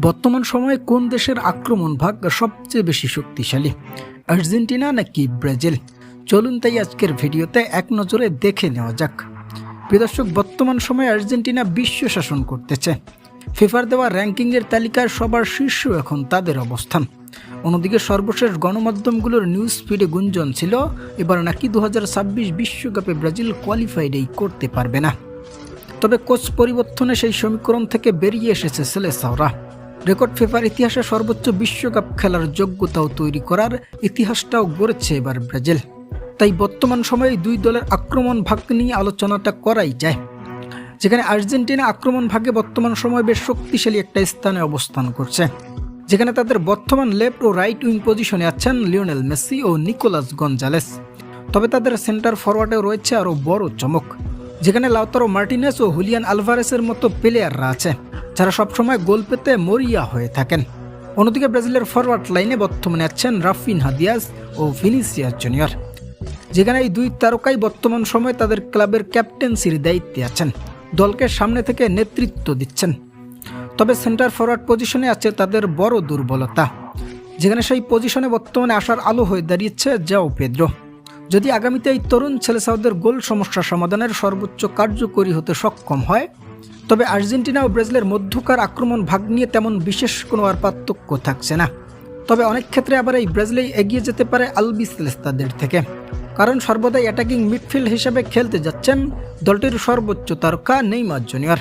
বর্তমান সময়ে কোন দেশের আক্রমণ ভাগ সবচেয়ে বেশি শক্তিশালী? আর্জেন্টিনা নাকি ব্রাজিল? চলুন তাই আজকের ভিডিওতে এক নজরে দেখে নেওয়া যাক। প্রিয় দর্শক, বর্তমান সময়ে আর্জেন্টিনা বিশ্ব শাসন করতেছে। ফিফার দেওয়া র্যাঙ্কিংয়ের তালিকায় সবার শীর্ষ এখন তাদের অবস্থান। অন্যদিকে সর্বশেষ গণমাধ্যমগুলোর নিউজ ফিডে গুঞ্জন ছিল, এবার নাকি দু বিশ্বকাপে ব্রাজিল কোয়ালিফাইডেই করতে পারবে না। তবে কোচ পরিবর্তনে সেই সমীকরণ থেকে বেরিয়ে এসেছে সেলেসাওরা। রেকর্ড ফিফার ইতিহাসে সর্বোচ্চ বিশ্বকাপ খেলার যোগ্যতাও তৈরি করার ইতিহাসটাও গড়েছে এবার ব্রাজিল। তাই বর্তমান সময়ে দুই দলের আক্রমণ ভাগ নিয়ে আলোচনাটা করাই যায়। যেখানে আর্জেন্টিনা আক্রমণ ভাগে বর্তমান সময়ে বেশ শক্তিশালী একটা স্থানে অবস্থান করছে। যেখানে তাদের বর্তমান লেফট ও রাইট উইং পজিশনে আছেন লিওনেল মেসি ও নিকোলাস গঞ্জালেস। তবে তাদের সেন্টার ফরওয়ার্ডে রয়েছে আরও বড় চমক। যেখানে লাউতারো মার্টিনেস ও হুলিয়ান আলভারেসের মতো প্লেয়াররা আছে, যারা সবসময় গোল পেতে মরিয়া হয়ে থাকেন। অন্যদিকে ব্রাজিলের ফরওয়ার্ড লাইনে বর্তমানে আছেন রাফিন হাদিয়াস ও ভিনিসিয়াস জুনিয়র। যেখানে এই দুই তারকাই বর্তমান সময়ে তাদের ক্লাবের ক্যাপ্টেন্সির দায়িত্বে আছেন, দলকে সামনে থেকে নেতৃত্ব দিচ্ছেন। তবে সেন্টার ফরওয়ার্ড পজিশনে আছে তাদের বড় দুর্বলতা, যেখানে সেই পজিশনে বর্তমানে আসার আলো হয়ে দাঁড়িয়েছে জাও পেদ্রো। যদি আগামীতে এই তরুণ ছেলে সাউদের গোল সমস্যা সমাধানের সর্বোচ্চ কার্যকরী হতে সক্ষম হয়, তবে আর্জেন্টিনা ও ব্রাজিলের মধ্যকার আক্রমণ ভাগ নিয়ে তেমন বিশেষ কোনো আর পার্থক্য থাকছে না। তবে অনেক ক্ষেত্রে আবার এই ব্রাজিলেই এগিয়ে যেতে পারে আলবি সেলেস্তাদের থেকে। কারণ সর্বদাই অ্যাটাকিং মিডফিল্ড হিসেবে খেলতে যাচ্ছেন দলটির সর্বোচ্চ তারকা নেইমার জুনিয়র।